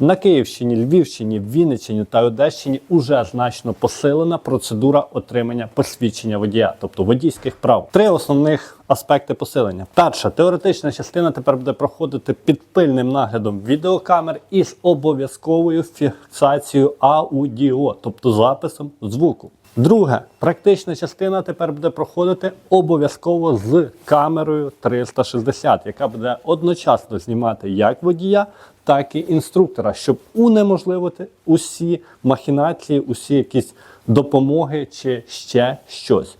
На Київщині, Львівщині, Вінниччині та Одещині уже значно посилена процедура отримання посвідчення водія, тобто водійських прав. Три основних аспекти посилення. Перша теоретична частина тепер буде проходити під пильним наглядом відеокамер із обов'язковою фіксацією аудіо, тобто записом звуку. Друге, практична частина тепер буде проходити обов'язково з камерою 360, яка буде одночасно знімати як водія, так і інструктора, щоб унеможливити усі махінації, усі якісь допомоги чи ще щось.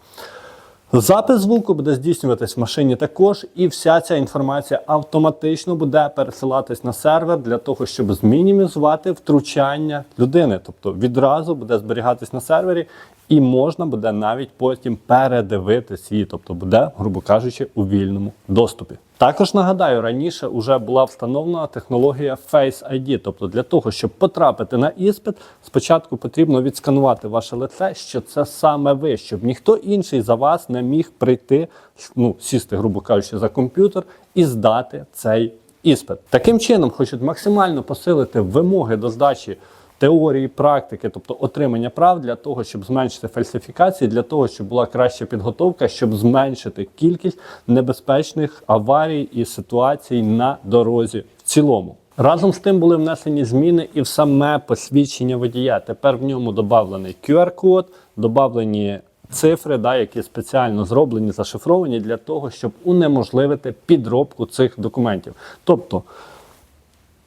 Запис звуку буде здійснюватись в машині також, і вся ця інформація автоматично буде пересилатись на сервер для того, щоб змінімізувати втручання людини. Тобто відразу буде зберігатись на сервері, і можна буде навіть потім передивитись її, тобто буде, грубо кажучи, у вільному доступі. Також нагадаю, раніше вже була встановлена технологія Face ID, тобто для того, щоб потрапити на іспит, спочатку потрібно відсканувати ваше лице, що це саме ви, щоб ніхто інший за вас не міг прийти, ну сісти, грубо кажучи, за комп'ютер і здати цей іспит. Таким чином, хочуть максимально посилити вимоги до здачі теорії, практики, тобто отримання прав для того, щоб зменшити фальсифікації, для того, щоб була краща підготовка, щоб зменшити кількість небезпечних аварій і ситуацій на дорозі в цілому. Разом з тим були внесені зміни і в саме посвідчення водія. Тепер в ньому додавлений QR-код, додавлені цифри, да, які спеціально зроблені, зашифровані для того, щоб унеможливити підробку цих документів. Тобто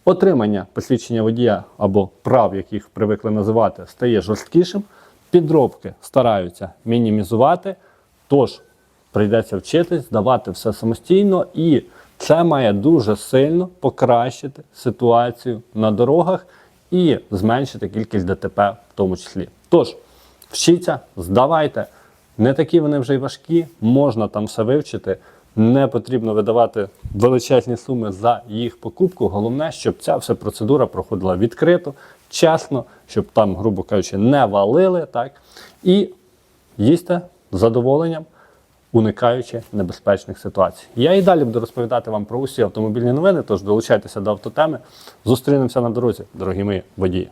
Отримання посвідчення водія або прав, яких привикли називати, стає жорсткішим. Підробки стараються мінімізувати, тож прийдеться вчитись, здавати все самостійно, і це має дуже сильно покращити ситуацію на дорогах і зменшити кількість ДТП в тому числі. Тож, вчіться, здавайте. Не такі вони вже й важкі, можна там все вивчити. Не потрібно видавати величезні суми за їх покупку. Головне, щоб ця вся процедура проходила відкрито, чесно, щоб там, грубо кажучи, не валили. так? І їсти з задоволенням, уникаючи небезпечних ситуацій. Я і далі буду розповідати вам про усі автомобільні новини, тож долучайтеся до автотеми. Зустрінемося на дорозі, дорогі мої водії.